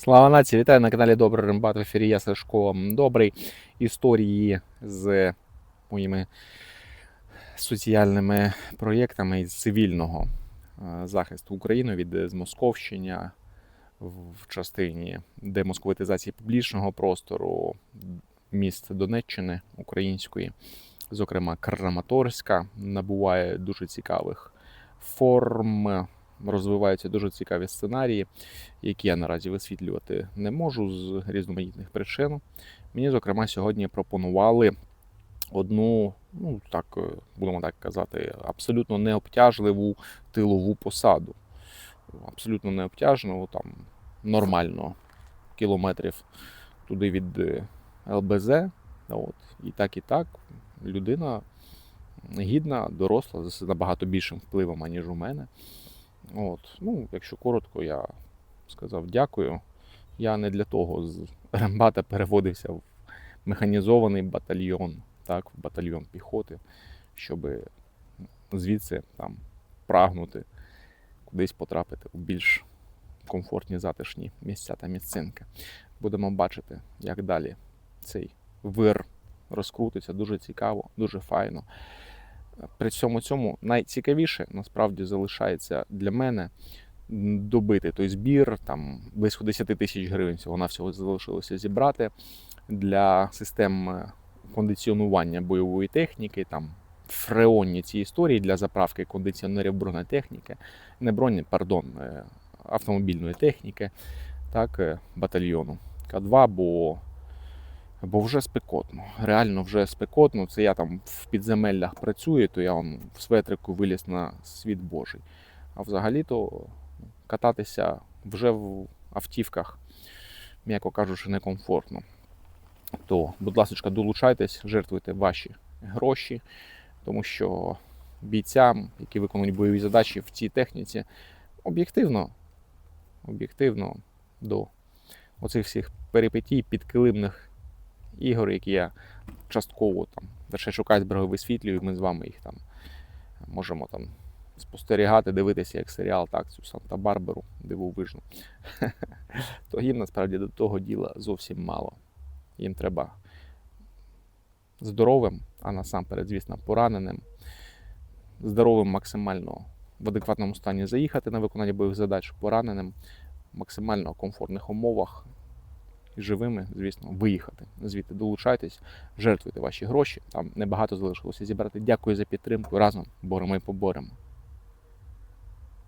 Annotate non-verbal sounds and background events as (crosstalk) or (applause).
Слава нації! Вітаю на каналі Добрий Рембат. В ефірі я Сашко Добрий. Історії з моїми соціальними проєктами із цивільного е, захисту України від змосковщення в частині демосковитизації публічного простору міст Донеччини української, зокрема Краматорська, набуває дуже цікавих форм. Розвиваються дуже цікаві сценарії, які я наразі висвітлювати не можу з різноманітних причин. Мені, зокрема, сьогодні пропонували одну, ну так е, будемо так казати, абсолютно необтяжливу тилову посаду. Абсолютно необтяжливу, там нормально кілометрів туди від е, ЛБЗ. От. І так, і так. Людина гідна, доросла, з набагато більшим впливом, аніж у мене. От. Ну, якщо коротко, я сказав дякую. Я не для того з Рембата переводився в механізований батальйон, так, в батальйон піхоти, щоб звідси там прагнути кудись потрапити у більш комфортні затишні місця та місцинки. Будемо бачити, як далі цей вир розкрутиться. Дуже цікаво, дуже файно. При всьому цьому найцікавіше насправді залишається для мене добити той збір, там близько 10 тисяч гривень всього навсього залишилося зібрати для систем е, кондиціонування бойової техніки, там фреонні ці історії для заправки кондиціонерів бронетехніки, не броні, пардон, е, автомобільної техніки, так, е, батальйону К2, бо Бо вже спекотно. Реально вже спекотно. Це я там в підземеллях працюю, то я он в светрику виліз на світ Божий. А взагалі-то кататися вже в автівках, м'яко кажучи, некомфортно. То, будь ласка, долучайтесь, жертвуйте ваші гроші, тому що бійцям, які виконують бойові задачі в цій техніці, об'єктивно, об'єктивно до оцих всіх перипетій підкилимних ігор, які я частково там вершечок айсбергу висвітлюю, ми з вами їх там можемо там спостерігати, дивитися як серіал, так, цю Санта-Барбару дивовижну. (laughs) То їм насправді до того діла зовсім мало. Їм треба здоровим, а насамперед, звісно, пораненим, здоровим максимально в адекватному стані заїхати на виконання бойових задач, пораненим максимально комфортних умовах і живими, звісно, виїхати. Звідти долучайтесь, жертвуйте ваші гроші. Там небагато залишилося зібрати. Дякую за підтримку. Разом боремо і поборемо.